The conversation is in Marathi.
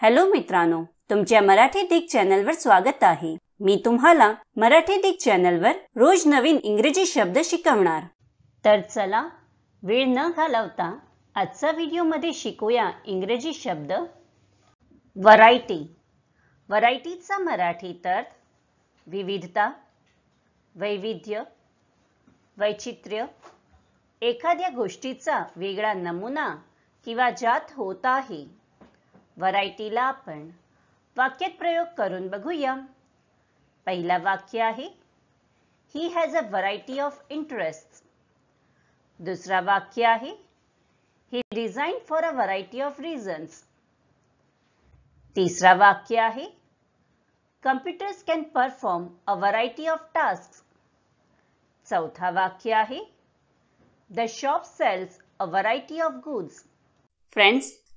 हॅलो मित्रांनो तुमच्या मराठी दिग चॅनलवर स्वागत आहे. मी तुम्हाला मराठी दिग चॅनलवर रोज नवीन इंग्रजी शब्द शिकवणार. तर चला वेळ न घालवता आजचा व्हिडिओमध्ये शिकूया इंग्रजी शब्द व्हरायटी व्हरायटीचा मराठीत अर्थ विविधता वैविध्य वैचित्र्य. एखाद्या गोष्टीचा वेगळा नमुना किंवा जात होत आहे. व्हरायटीला आपण वाक्यात प्रयोग करून बघूया. पहिला वाक्य आहे he has a variety of interest दुसरा वाक्य आहे he design for a variety of reasons तिसरा वाक्य आहे computers can perform a variety of task चौथा वाक्य आहे the shop sells a variety of goods friends